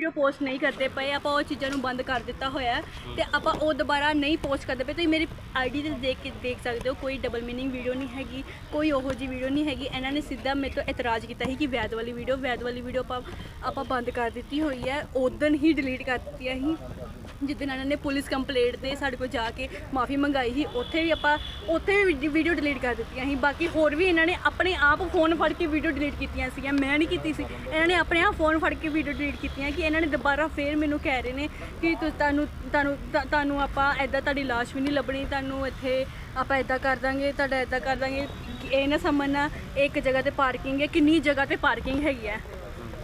Video post ਨਹੀਂ ਕਰਦੇ ਪਏ, ਆਪਾਂ ਉਹ ਚੀਜ਼ਾਂ ਨੂੰ ਬੰਦ ਕਰ ਦਿੱਤਾ ਹੋਇਆ ਹੈ ਤੇ ਆਪਾਂ ਉਹ ਦੁਬਾਰਾ ਨਹੀਂ ਪੋਸਟ ਕਰਦੇ ਪਏ। ਤੁਸੀਂ ਮੇਰੀ ਆਈਡੀ ਤੇ ਦੇਖ ਕੇ ਦੇਖ ਸਕਦੇ ਹੋ, ਕੋਈ ਡਬਲ ਮੀਨਿੰਗ ਵੀਡੀਓ ਨਹੀਂ ਹੈਗੀ, ਕੋਈ ਉਹੋ ਜੀ ਵੀਡੀਓ ਨਹੀਂ ਹੈਗੀ। ਇਹਨਾਂ ਨੇ ਸਿੱਧਾ ਮੇਰੇ ਤੋਂ ਇਤਰਾਜ਼ ਕੀਤਾ ਸੀ ਕਿ ਵੈਦ ਵਾਲੀ ਵੀਡੀਓ ਵੈਦ ਵਾਲੀ ਵੀਡੀਓ ਆਪਾਂ ਆਪਾਂ ਬੰਦ ਕਰ ਦਿੱਤੀ ਹੋਈ ਹੈ। ਉਦੋਂ ਹੀ ਡਿਲੀਟ ਕਰ ਦਿੱਤੀ ਹੈ ਅਸੀਂ। ਜਿੱਦਣ ਇਹਨਾਂ ਨੇ ਪੁਲਿਸ ਕੰਪਲੇਂਟ ਤੇ ਸਾਡੇ ਕੋਲ ਜਾ ਕੇ ਮਾਫੀ ਮੰਗਾਈ ਸੀ, ਉੱਥੇ ਵੀ ਆਪਾਂ ਉੱਥੇ ਵੀ ਵੀਡੀਓ ਡਿਲੀਟ ਕਰ ਦਿੱਤੀਆਂ ਸੀ। ਬਾਕੀ ਹੋਰ ਵੀ ਇਹਨਾਂ ਨੇ ਆਪਣੇ ਆਪ ਫੋਨ ਫੜ ਕੇ ਵੀਡੀਓ ਡਿਲੀਟ ਕੀਤੀਆਂ ਸੀਗੀਆਂ। ਮੈਂ ਨਹੀਂ ਕੀਤੀ ਸੀ। ਇਹਨਾਂ ਨੇ ਆਪਣੇ ਆਪ ਫੋਨ ਫੜ ਕੇ ਵੀਡੀਓ ਡਿਲੀਟ ਕੀਤੀਆਂ ਕਿ ਇਹਨਾਂ ਨੇ ਦੁਬਾਰਾ ਫੇਰ ਮੈਨੂੰ ਕਹਿ ਰਹੇ ਨੇ ਕਿ ਤੁ- ਤੁਹਾਨੂੰ ਤੁਹਾਨੂੰ ਤੁਹਾਨੂੰ ਆਪਾਂ ਐਦਾਂ ਤੁਹਾਡੀ ਲਾਸ਼ ਵੀ ਨਹੀਂ ਲੱਭਣੀ, ਤੁਹਾਨੂੰ ਇੱਥੇ ਆਪਾਂ ਐਦਾਂ ਕਰ ਦਾਂਗੇ, ਤੁਹਾਡਾ ਐਦਾਂ ਕਰ ਦਾਂਗੇ। ਕਿ ਇਹ ਨਾ ਸਮਝਣਾ, ਇੱਕ ਜਗ੍ਹਾ ਤੇ ਪਾਰਕਿੰਗ ਹੈ, ਕਿੰਨੀ ਜਗ੍ਹਾ ਤੇ ਪਾਰਕਿੰਗ ਹੈਗੀ ਹੈ।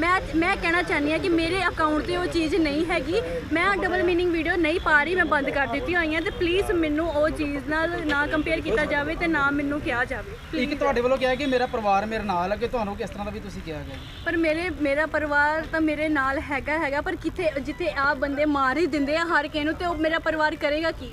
ਮੈਂ ਮੈਂ ਕਹਿਣਾ ਚਾਹੁੰਦੀ ਆ ਕਿ ਮੇਰੇ ਅਕਾਊਂਟ ਤੇ ਉਹ ਚੀਜ਼ ਨਹੀਂ ਹੈਗੀ। ਮੈਂ ਡਬਲ ਮੀਨਿੰਗ ਵੀਡੀਓ ਨਹੀਂ ਪਾ ਰਹੀ ਮੈਂ ਬੰਦ ਕਰ ਦਿੱਤੀ ਹੋਈਆਂ ਤੇ ਪਲੀਜ਼ ਮੈਨੂੰ ਉਹ ਚੀਜ਼ ਨਾਲ ਨਾ ਕੰਪੇਅਰ ਕੀਤਾ ਜਾਵੇ ਤੇ ਨਾ ਮੈਨੂੰ ਕਿਹਾ ਜਾਵੇ। ਇੱਕ ਤੁਹਾਡੇ ਵੱਲੋਂ ਕਿਹਾ ਕਿ ਮੇਰਾ ਪਰਿਵਾਰ ਮੇਰੇ ਨਾਲ ਹੈ ਕਿ ਤੁਹਾਨੂੰ ਕਿਸ ਤਰ੍ਹਾਂ ਦਾ ਵੀ ਤੁਸੀਂ ਕਿਹਾ ਗਿਆ? ਪਰ ਮੇਰੇ ਮੇਰਾ ਪਰਿਵਾਰ ਤਾਂ ਮੇਰੇ ਨਾਲ ਹੈਗਾ ਹੈਗਾ ਪਰ ਕਿੱਥੇ ਜਿੱਥੇ ਆ ਬੰਦੇ ਮਾਰ ਹੀ ਦਿੰਦੇ ਆ ਹਰ ਕਿਸੇ ਨੂੰ ਤੇ ਉਹ ਮੇਰਾ ਪਰਿਵਾਰ ਕਰੇਗਾ ਕੀ?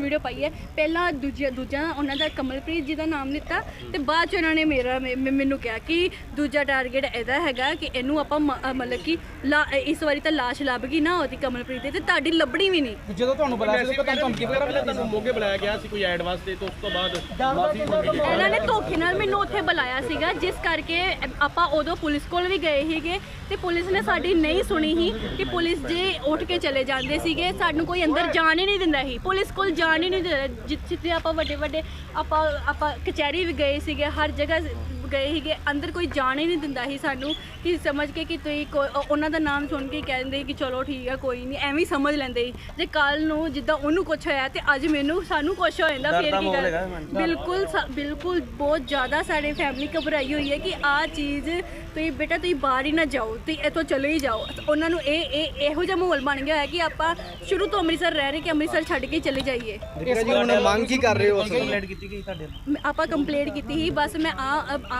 ਵੀਡੀਓ ਪਾਈ ਹੈ। ਪਹਿਲਾਂ ਦੂਜਾ ਦੂਜਾ ਉਹਨਾਂ ਦਾ ਕਮਲਪ੍ਰੀਤ ਜੀ ਦਾ ਨਾਮ ਲਿੱਤਾ ਤੇ ਬਾਅਦ ਚ ਉਹਨਾਂ ਨੇ ਮੇਰਾ ਮੈ- ਮੈ- ਮੈਨੂੰ ਕਿਹਾ ਕਿ ਦੂਜਾ ਟਾਰਗੇਟ ਇਹਦਾ ਹੈਗਾ ਕਿ ਇਹਨੂੰ ਆਪਾਂ ਮ- ਅ, ਮਤਲਬ ਕਿ ਲਾ- ਇਸ ਵਾਰੀ ਤਾਂ ਲਾਸ਼ ਲੱਭ ਗਈ ਨਾ ਉਹਦੀ ਕਮਲਪ੍ਰੀਤ ਦੀ ਤੇ ਤੁਹਾਡੀ ਲੱਭਣੀ ਵੀ ਨਹੀਂ। ਜਦੋਂ ਤੁਹਾਨੂੰ ਬੁਲਾਇਆ ਸੀ ਤਾਂ ਤੁਹਾਨੂੰ ਧਮਕੀ ਵਗੈਰਾ ਸੀ। ਤੁਹਾਨੂੰ ਮੋਗੇ ਬੁਲਾਇਆ ਗਿਆ ਸੀ ਕੋਈ ਐਡ ਵਾਸਤੇ ਤੇ ਉਸ ਤੋਂ ਬਾਅਦ ਮਾਫੀ ਮੰਗੀ ਇਹਨਾਂ ਨੇ ਧੋਖੇ ਨਾਲ ਮੈਨੂੰ ਉੱਥੇ ਬੁਲਾਇਆ ਸੀਗਾ ਜਿਸ ਕਰਕੇ ਆਪਾਂ ਉਦੋਂ ਪੁਲਿਸ ਕੋਲ ਵੀ ਗਏ ਸੀਗੇ ਤੇ ਪੁਲਿਸ ਨੇ ਸਾਡੀ ਨਹੀਂ ਸੁਣੀ ਸੀ ਕਿ ਪੁਲਿਸ ਜੇ ਉੱਠ ਕੇ ਚਲੇ ਜਾਂਦੇ ਸੀਗੇ ਸਾਨੂੰ ਕੋਈ ਅੰਦਰ ਜਾਣ ਹੀ ਨਹੀਂ ਦਿੰਦਾ ਸੀ। ਪੁਲਿਸ ਕੋਲ ਜਾਣ ਹੀ ਨਹੀਂ ਦਿੰਦਾ ਜਿ- ਜਿੱਥੇ ਆਪਾਂ ਵੱਡੇ ਵੱਡੇ ਆਪਾਂ ਆਪਾਂ ਕਚਹਿਰੀ ਵੀ ਗਏ ਸੀਗੇ, ਹਰ ਜਗ੍ਹਾ ਗਏ ਸੀਗੇ ਅੰਦਰ ਕੋਈ ਜਾਣ ਹੀ ਨਹੀਂ ਦਿੰਦਾ ਸੀ ਸਾਨੂੰ ਕਿ ਸਮਝ ਕੇ ਕਿ ਤੁਸੀਂ ਕੋ- ਉਹ- ਉਹਨਾਂ ਦਾ ਨਾਮ ਸੁਣ ਕੇ ਕਹਿੰਦੇ ਕਿ ਚਲੋ ਠੀਕ ਆ ਕੋਈ ਨਹੀਂ ਐਵੇਂ ਹੀ ਸਮਝ ਲੈਂਦੇ ਸੀ। ਜੇ ਕੱਲ ਨੂੰ ਜਿੱਦਾਂ ਉਹਨੂੰ ਕੁਝ ਹੋਇਆ ਤੇ ਅੱਜ ਮੈਨੂੰ ਸਾਨੂੰ ਕੁਝ ਹੋ ਜਾਂਦਾ ਫਿਰ ਕੀ ਕਰ? ਬਿਲਕੁਲ ਸਾ- ਬਿਲਕੁਲ ਬਹੁਤ ਜ਼ਿਆਦਾ ਸਾਡੇ ਫੈਮਿਲੀ ਘਬਰਾਈ ਹੋਈ ਹੈ ਕਿ ਆਹ ਚੀਜ਼ ਤੁਸੀਂ ਬੇਟਾ ਤੁਸੀਂ ਬਾਹਰ ਹੀ ਨਾ ਜਾਓ ਤੁਸੀਂ ਇੱਥੋਂ ਚਲੇ ਹੀ ਜਾਓ। ਉਹਨਾਂ ਨੂੰ ਇਹ ਇਹ ਇਹੋ ਜਿਹਾ ਮਾਹੌਲ ਬਣ ਗਿਆ ਹੈ ਕਿ ਆਪਾਂ ਸ਼ੁਰੂ ਤੋਂ ਅੰਮ੍ਰਿਤਸਰ ਰਹਿ ਰਹੇ ਕਿ ਅੰਮ੍ਰਿਤਸਰ ਛੱਡ ਕੇ ਚਲੇ ਜਾਈਏ। ਜੀ ਹੁਣ ਮੰਗ ਕੀ ਕਰ ਰਹੇ ਹੋ ਮੈਂ- ਆਪਾਂ ਕੰਪਲੇਂਟ ਕੀਤੀ ਸੀ ਬਸ ਮੈਂ ਆ ਆ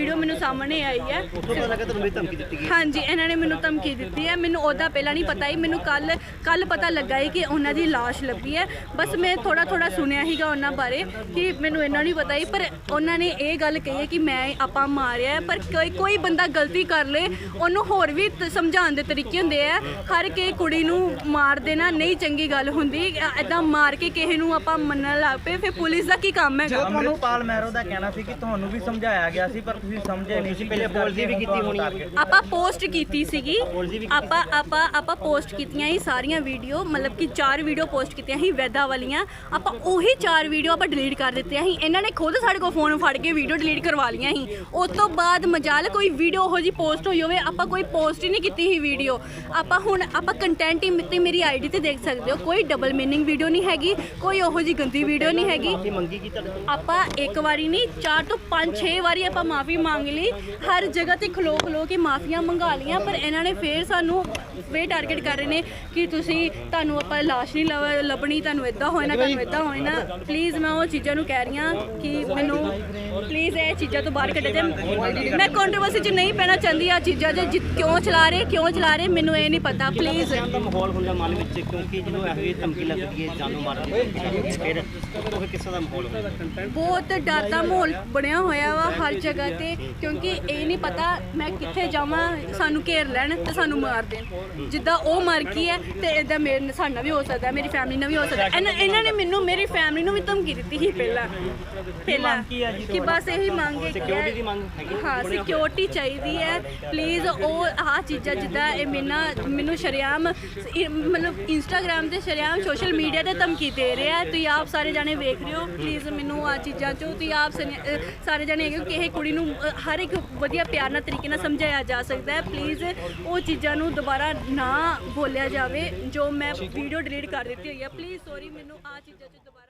ਵੀਡੀਓ ਮੈਨੂੰ ਸਾਹਮਣੇ ਆਈ ਹੈ। ਹਾਂਜੀ ਇਹਨਾਂ ਨੇ ਮੈਨੂੰ ਧਮਕੀ ਦਿੱਤੀ ਹੈ। ਮੈਨੂੰ ਉਹਦਾ ਪਹਿਲਾਂ ਨਹੀਂ ਪਤਾ ਹੀ ਮੈਨੂੰ ਕੱਲ ਕੱਲ ਪਤਾ ਲੱਗਾ ਹੀ ਕਿ ਉਹਨਾਂ ਦੀ ਲਾਸ਼ ਲੱਭੀ ਹੈ। ਬਸ ਮੈਂ ਥੋੜਾ ਥੋੜਾ ਸੁਣਿਆ ਸੀਗਾ ਉਹਨਾਂ ਬਾਰੇ ਕਿ ਮੈਨੂੰ ਇਹਨਾਂ ਨਹੀਂ ਪਤਾ ਹੀ ਪਰ ਉਹਨਾਂ ਨੇ ਇਹ ਗੱਲ ਕਹੀ ਹੈ ਕਿ ਮੈਂ ਆਪਾਂ ਮਾਰਿਆ ਹੈ, ਪਰ ਕੋਈ ਕੋਈ ਬੰਦਾ ਗਲਤੀ ਕਰ ਲੇ ਉਹਨੂੰ ਹੋਰ ਵੀ ਤ- ਸਮਝਾਉਣ ਦੇ ਤਰੀਕੇ ਹੁੰਦੇ ਆ। ਹਰ ਕੇ ਕੁੜੀ ਨੂੰ ਮਾਰ ਦੇਣਾ ਨਹੀਂ ਚੰਗੀ ਗੱਲ ਹੁੰਦੀ ਐਦਾਂ ਮਾਰ ਕੇ ਕਿਸੇ ਨੂੰ ਆਪਾਂ ਮੰਨਣ ਲੱਗ ਪਏ ਫਿਰ ਪੁਲਿਸ ਦਾ ਕੀ ਕੰਮ ਹੈਗਾ? ਅੰਮ੍ਰਿਤਪਾਲ ਮਹਿਰੋ ਦਾ ਕਹਿਣਾ ਸੀ ਕਿ ਤੁਹਾਨੂੰ ਵੀ ਸਮਝਾਇਆ ਗਿਆ ਸੀ ਪਰ ਤੁਸੀਂ ਸਮਝੇ ਨਹੀਂ ਸੀ ਪਹਿਲੇ ਪੋਲਿਸੀ ਵੀ ਕੀਤੀ ਹੋਣੀ ਆਪਾਂ ਪੋਸਟ ਕੀਤੀ ਸੀਗੀ। ਆਪਾਂ ਆਪਾਂ ਆਪਾਂ ਪੋਸਟ ਕੀਤੀਆਂ ਸੀ ਸਾਰੀਆਂ ਵੀਡੀਓ ਮਤਲਬ ਕਿ ਚਾਰ ਵੀਡੀਓ ਪੋਸਟ ਕੀਤੀਆਂ ਸੀ ਵੈਦਾ ਵਾਲੀਆਂ। ਆਪਾਂ ਉਹੀ ਚਾਰ ਵੀਡੀਓ ਆਪਾਂ ਡਿਲੀਟ ਕਰ ਦਿੱਤੀਆਂ ਸੀ। ਇਹਨਾਂ ਨੇ ਖੁਦ ਸਾਡੇ ਕੋਲ ਫੋਨ ਫੜ ਕੇ ਵੀਡੀਓ ਡਿਲੀਟ ਕਰਵਾ ਲਈਆਂ ਸੀ। ਉਸ ਤੋਂ ਬਾਅਦ ਮਜਾਲ ਕੋਈ ਵੀਡੀਓ ਉਹੋ ਜੀ ਪੋਸਟ ਹੋਈ ਹੋਵੇ ਆਪਾਂ ਕੋਈ ਪੋਸਟ ਹੀ ਨਹੀਂ ਕੀਤੀ ਸੀ ਵੀਡੀਓ। ਆਪਾਂ ਹੁਣ ਆਪਾਂ ਕੰਟੈਂਟ ਹੀ ਤੇ ਮੇਰੀ ਆਈਡੀ ਤੇ ਦੇਖ ਸਕਦੇ ਹੋ। ਕੋਈ ਡਬਲ ਮੀਨਿੰਗ ਵੀਡੀਓ ਨਹੀਂ ਹੈਗੀ ਕੋਈ ਉਹੋ ਜੀ ਗੰਦੀ ਵੀਡੀਓ ਨਹੀਂ ਹੈਗੀ। ਆਪਾਂ ਇੱਕ ਵਾਰੀ ਨਹੀਂ ਚਾਰ ਤੋਂ ਪੰਜ ਛੇ ਵਾਰੀ ਆਪਾਂ ਮਾਫੀ ਮੰਗ ਲਈ। ਹਰ ਜਗ੍ਹਾ ਤੇ ਖਲੋ ਖਲੋ ਕੇ ਮਾਫੀਆਂ ਮੰਗਾ ਲੀਆਂ ਪਰ ਇਹਨਾਂ ਨੇ ਫੇਰ ਸਾਨੂੰ ਫੇਰ ਟਾਰਗੇਟ ਕਰ ਰਹੇ ਨੇ ਕਿ ਤੁਸੀਂ ਤੁਹਾਨੂੰ ਆਪਾਂ ਲਾਸ਼ ਨਹੀਂ ਲੱਭ- ਲੱਭਣੀ ਤੁਹਾਨੂੰ ਇਦਾਂ ਹੋਣਾ ਤੁਹਾਨੂੰ ਇਦਾਂ ਹੋਣਾ। ਪਲੀਜ਼ ਮੈਂ ਉਹ ਚੀਜ਼ਾਂ ਨੂੰ ਕਹਿ ਰਹੀ ਹਾਂ ਕਿ ਮੈਨੂੰ ਪਲੀਜ਼ ਇਹ ਚੀਜ਼ਾਂ ਤੋਂ ਬਾਹਰ ਕੱਢਿਆ ਜਾਏ ਮੈਂ ਕੰਟਰੋਵਰਸੀ 'ਚ ਨਹੀਂ ਪੈਣਾ ਚਾਹੁੰਦੀ ਆ ਚੀਜ਼ਾਂ 'ਚ ਜਿ- ਕਿਉਂ ਚਲਾ ਰਹੇ ਕਿਉਂ ਚਲਾ ਰਹੇ ਮੈਨੂੰ ਇਹ ਨਹੀਂ ਪਤਾ। ਪਲੀਜ਼ ਦਾ ਮਾਹੌਲ ਹੁੰਦਾ ਮਨ ਵਿੱਚ ਕਿਉਂਕਿ ਜਦੋਂ ਇਹੋ ਜਿਹੀ ਧਮਕੀ ਲੱਗਦੀ ਹੈ ਜਾਨੋਂ ਮਾਰਨ ਦੀ ਧਮਕੀ ਲੱਗਦੀ ਹੈ, ਫਿਰ ਉਹ ਕਿਸ ਤਰ੍ਹਾਂ ਦਾ ਮਾਹੌਲ ਹੁੰਦਾ। ਬਹੁਤ ਡਰ ਦਾ ਮਾਹੌਲ ਬਣਿਆ ਹੋਇਆ ਵਾ ਹਰ ਜਗ੍ਹਾ ਤੇ ਕਿਉਂਕਿ ਇਹ ਨਹੀਂ ਪਤਾ ਮੈਂ ਕਿੱਥੇ ਜਾਵਾਂ ਸਾਨੂੰ ਘੇਰ ਲੈਣ ਤੇ ਸਾਨੂੰ ਮਾਰ ਦੇਣ। ਜਿੱਦਾਂ ਉਹ ਮਰ ਗਈ ਹੈ ਤੇ ਇਦਾਂ ਮੇਰੇ ਸਾਡਾ ਵੀ ਹੋ ਸਕਦਾ ਹੈ, ਮੇਰੀ ਫੈਮਿਲੀ ਨਾਲ ਵੀ ਹੋ ਸਕਦਾ ਹੈ। ਇਹਨਾਂ ਇਹਨਾਂ ਨੇ ਮੈਨੂੰ ਮੇਰੀ ਫੈਮਿਲੀ ਨੂੰ ਵੀ ਧਮਕੀ ਦਿੱਤੀ ਸੀ ਪਹਿਲਾਂ। ਪਹਿਲਾਂ ਕਿ ਬਸ ਇਹੀ ਮੰਗ ਹੈ ਸਿਕਿਉਰਿਟੀ ਦੀ ਮੰਗ ਹੈਗੀ। ਹਾਂ ਸਿਕਿਉਰਿਟੀ ਚਾਹੀਦੀ ਹੈ। ਪਲੀਜ਼ ਉਹ ਆਹ ਚੀਜ਼ਾਂ ਜਿੱਦਾਂ ਇਹ ਮੈਨਾਂ ਮੈਨੂੰ ਸ਼ਰਿਆਮ ਮਤਲਬ ਇੰਸਟਾਗ੍ਰam ਤੇ ਸ਼ਰਿਆਮ ਸੋਸ਼ਲ ਮੀਡੀਆ ਤੇ ਧਮਕੀ ਦੇ ਰਿਹਾ ਹੈ ਤੁਸੀਂ ਆਪ ਸਾਰੇ ਜਾਣੇ ਵੇਖ ਰਹੇ ਹੋ। ਪਲੀਜ਼ ਮੈਨੂੰ ਆ ਚੀਜ਼ਾਂ ਚੋਂ ਤੁਸੀਂ ਆਪ ਸਨੇ- ਅਹ ਸਾਰੇ ਜਾਣੇ ਹੈਗੇ ਹੋ ਕਿ ਇਹ ਕੁੜੀ ਨੂੰ ਹਰ ਇੱਕ ਵਧੀਆ ਪਿਆਰ ਨਾਲ ਤਰੀਕੇ ਨਾਲ ਸਮਝਾਇਆ ਜਾ ਸਕਦਾ ਹੈ। ਪਲੀਜ਼ ਉਹ ਚੀਜ਼ਾਂ ਨੂੰ ਦੁਬਾਰਾ ਨਾ ਬੋਲਿਆ ਜਾਵੇ, ਜੋ ਮੈਂ ਵੀਡੀਓ ਡਿਲੀਟ ਕਰ ਦਿੱਤੀ ਹੋਈ ਹੈ। ਪਲੀਜ਼ ਸੌਰੀ ਮੈਨੂੰ ਆ ਚੀਜ਼ਾਂ ਚ ਦੁਬਾਰਾ